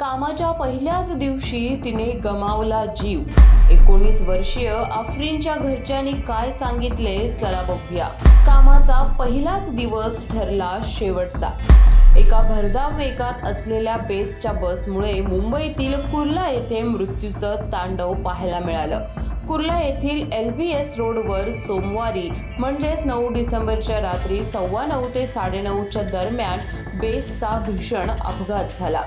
कामाच्या पहिल्याच दिवशी तिने गमावला जीव. एकोणीस वर्षीय आफ्रिनच्या घरच्यांनी काय सांगितले चला बघूया. कामाचा पहिलाच दिवस ठरला शेवटचा. एका भरधाव वेगात असलेल्या बेस्टच्या बसमुळे मुंबईतील कुर्ला येथे मृत्यूचं तांडव पाहायला मिळालं. कुर्ला येथील एल बी एस रोडवर सोमवारी म्हणजेच नऊ डिसेंबरच्या रात्री सव्वा नऊ ते साडेनऊच्या दरम्यान बेसचा भीषण अपघात झाला.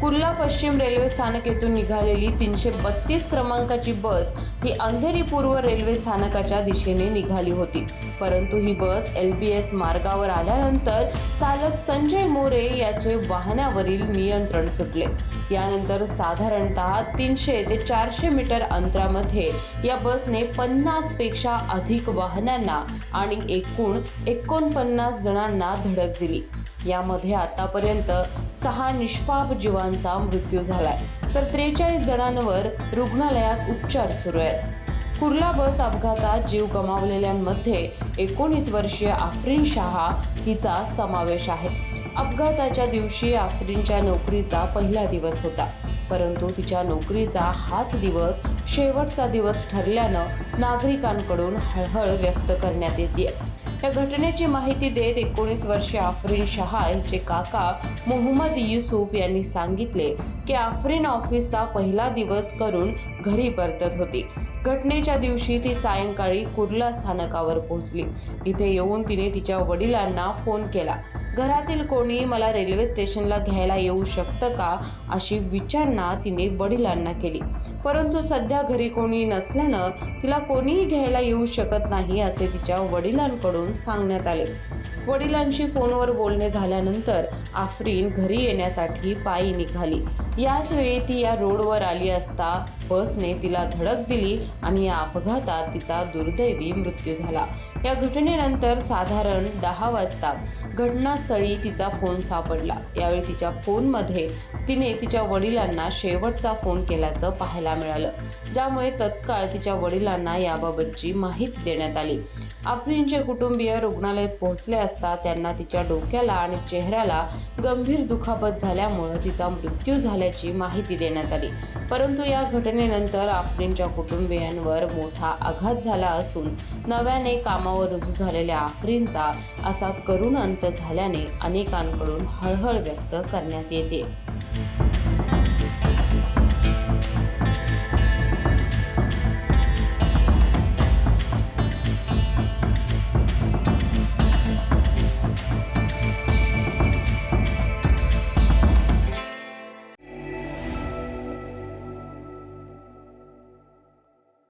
कुर्ला पश्चिम रेल्वे स्थानक येथून निघालेली तीनशे बत्तीस क्रमांकाची बस ही अंधेरी पूर्व रेल्वे स्थानकाच्या दिशेने निघाली होती. परंतु ही बस एल बी एस मार्गावर आल्यानंतर चालक संजय मोरे याचे वाहनावरील नियंत्रण सुटले. यानंतर साधारणतः तीनशे ते चारशे मीटर अंतरामध्ये या बसने पन्नासपेक्षा अधिक वाहनांना आणि एकूण एकोणपन्नास जणांना धडक दिली. यामध्ये आतापर्यंत सहा निष्पाप जीवांचा मृत्यू झालाय. तर त्रेचाळीस जणांवर रुग्णालयात उपचार सुरू आहेत. कुर्ला बस अपघातात जीव गमावलेल्यांमध्ये एकोणीस वर्षीय आफ्रिन शहा हिचा समावेश आहे. अपघाताच्या दिवशी आफ्रिनच्या नोकरीचा पहिला दिवस होता. परंतु तिच्या नोकरीचा हाच दिवस शेवटचा दिवस ठरल्यानं नागरिकांकडून हळहळ व्यक्त करण्यात येते या घटनेची माहिती देत एकोणीस वर्षीय आफरीन शहा यांचे काका मोहम्मद युसुफ यांनी सांगितले की आफरीन ऑफिसचा पहिला दिवस करून घरी परतत होती. घटनेच्या दिवशी ती सायंकाळी कुर्ला स्थानकावर पोहोचली. इथे येऊन तिने तिच्या वडिलांना फोन केला. घरातील कोणी मला रेल्वे स्टेशनला घ्यायला येऊ शकतं का अशी विचारणा तिने वडिलांना केली. परंतु सध्या घरी कोणी नसल्यानं तिला कोणीही घ्यायला येऊ शकत नाही असे तिच्या वडिलांकडून सांगण्यात आले. वडिलांशी फोनवर बोलणे झाल्यानंतर आफरीन घरी येण्यासाठी पायी निघाली. याच वेळी ती या रोडवर आली असता बसने तिला धडक दिली आणि या अपघातात तिचा दुर्दैवी मृत्यू झाला. या घटनेनंतर साधारण दहा वाजता घटनास्थळी तिचा फोन सापडला. यावेळी तिच्या फोनमध्ये तिने तिच्या वडिलांना शेवटचा फोन केल्याचं पाहायला मिळालं ज्यामुळे तत्काळ तिच्या वडिलांना याबाबतची माहिती देण्यात आली. आफरीनचे कुटुंबीय रुग्णालयात पोहोचले असता त्यांना तिच्या डोक्याला आणि चेहऱ्याला गंभीर दुखापत झाल्यामुळे तिचा मृत्यू झाल्याची माहिती देण्यात आली. परंतु या घटनेनंतर आफ्रिनच्या कुटुंबियांवर मोठा आघात झाला असून नव्याने कामावर रुजू झालेल्या आफ्रिनचा असा करुण अंत झाल्याने अनेकांकडून हळहळ व्यक्त करण्यात येते.